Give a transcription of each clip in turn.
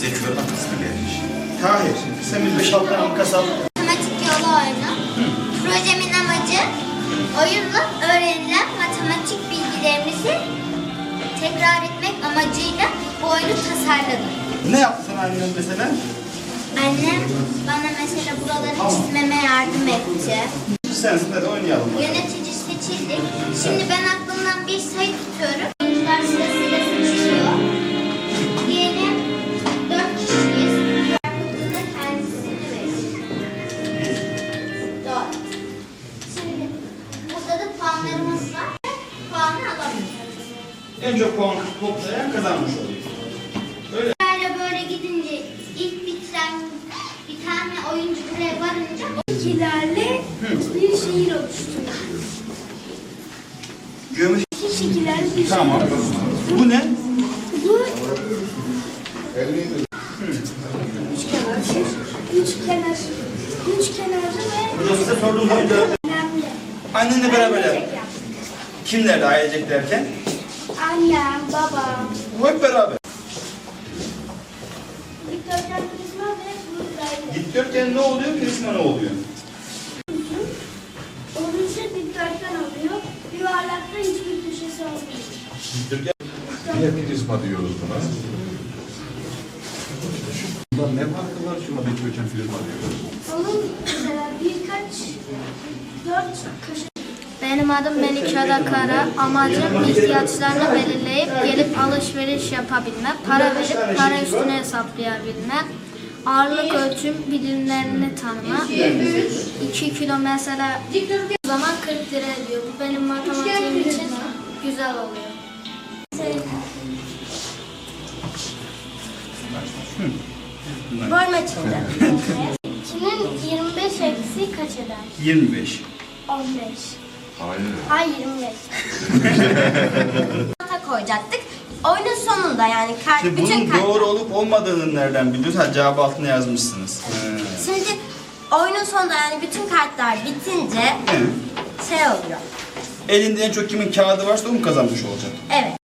Size çorba kısmı gelmiş. Tahir, sen bir beş altı tane kasap. Matematik yolu oyunu. Projemin amacı oyunla öğrenilen matematik bilgilerimizi tekrar etmek amacıyla bu oyunu tasarladım. Ne yaptın sen annen mesela? Annem bana mesela buraları çizmeme yardım etti. Sensin hadi oynayalım. bakalım. Yönetici seçildik. Şimdi ben aklımdan bir sayı tutuyorum. Oyuncular sırasıyla En çok puan toplayan kazanmış oluyor. Öyle. Böyle böyle gidince ilk bitiren bir tane oyuncu buraya varınca şekillerle bir şehir oluşturuyor. Gömüş. İki şekillerle bir Tamam. Bu ne? Bu üç kenar, üç kenar, üç kenarlı ve Burada size sorduğum soruyu önemli. Annenle beraber yap. Kimlerle ailecek derken? Annem, babam, hep beraber. dikdörtgen prizma ve buradaydı. Dikdörtgen ne oluyor? Prisma ne oluyor? Olunca dikdörtgen oluyor. Yuvarlakta hiçbir köşesi olmuyor. Dikdörtgen. Niye prizma diyoruz buna? Bundan ne farkı var şuna dikdörtgen prizma diyoruz? Onun mesela birkaç, dört köşe Benim adım Melike Adakara. Amacım ihtiyaçlarını belirleyip gelip alışveriş yapabilmek, para verip para üstüne hesaplayabilmek, ağırlık ölçüm bilimlerini tanımak. 2 kilo mesela o zaman 40 lira ediyor. Bu benim matematiğim için güzel oluyor. bölme çıktı. 2'nin 25 eksi kaç eder? 25. 15. Hayır. Hayır 25. Nota koyacaktık. Oyunun sonunda yani kart, Şimdi bütün bunun kart. doğru olup olmadığını nereden biliyoruz? Ha cevabı altına yazmışsınız. He. Şimdi oyunun sonunda yani bütün kartlar bitince şey oluyor. Elinde en çok kimin kağıdı varsa o mu kazanmış olacak? Evet.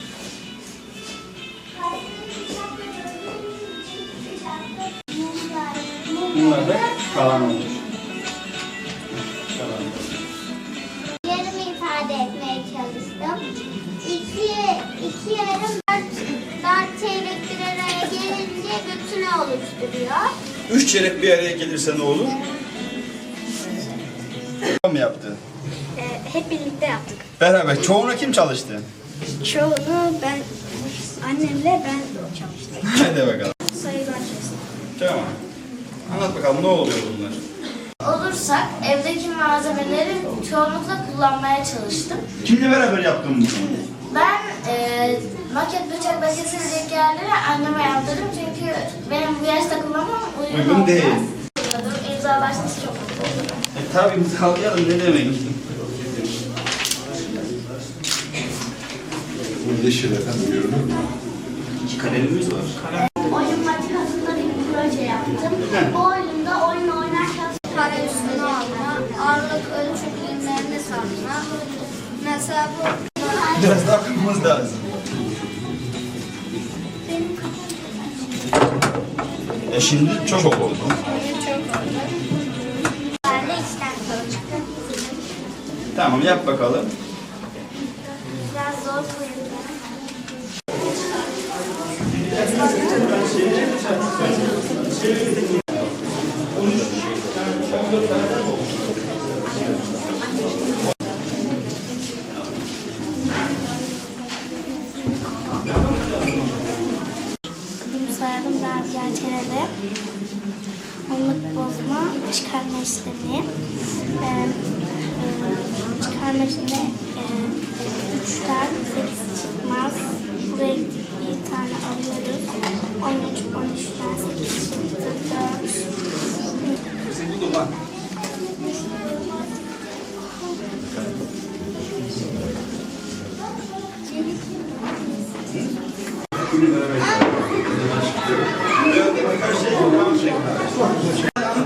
Bunlar da kalan olur. Üç çeyrek bir araya gelirse ne olur? mı yaptı? Ee, hep birlikte yaptık. Beraber. Çoğuna kim çalıştı? Çoğunu ben, annemle ben çalıştık. Hadi bakalım. Sayılar kestim. Tamam. Anlat bakalım ne oluyor bunlar? Olursak evdeki malzemeleri çoğunlukla kullanmaya çalıştım. Kimle beraber yaptın bunu? E, maket bıçak bakesilecek yerleri anneme yaptırdım çünkü benim bu yaşta kullanmam uygun, Uygun değil. İmzalaşması çok mutlu olurum. E tabi imzalayalım ne demek? Bu yeşil efendim görünür mü? İki kalemimiz var. Oyun matikasında bir proje yaptım. Bu oyunda oyun oynarken Para üstüne alma, ağırlık ölçü bilimlerini sarma. Mesela bu Biraz daha kırmamız lazım. E şimdi çok oldu. İçten çalıştım. Tamam yap bakalım. Biraz zor koyuyorum. Onluk bozma çıkarma işlemi. Ee, e, çıkarma işlemi e, üçten sekiz çıkmaz. Buraya bir tane alıyoruz. On üç, on üçten sekiz çıktı. Dört.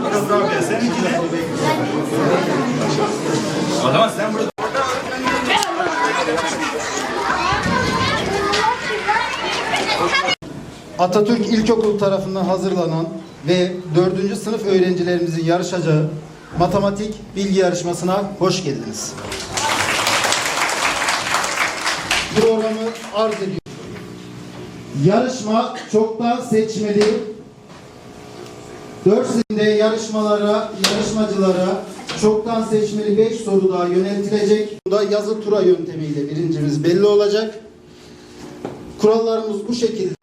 Bakalım Rabia seninki ne? O zaman sen burada Atatürk İlkokulu tarafından hazırlanan ve 4. sınıf öğrencilerimizin yarışacağı matematik bilgi yarışmasına hoş geldiniz. Programı arz ediyorum. Yarışma çoktan seçmeli. Dörsinde yarışmalara, yarışmacılara çoktan seçmeli 5 soru daha yöneltilecek. Bu da yazı tura yöntemiyle birincimiz belli olacak. Kurallarımız bu şekilde.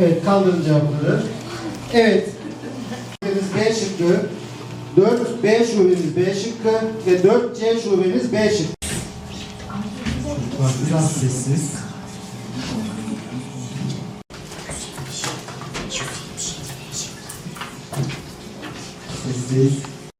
Evet kaldırın cevapları. Evet. B şıkkı. 4 B şubemiz B şıkkı ve 4 C şubemiz B şıkkı. Bak biraz sessiz. Sessiz.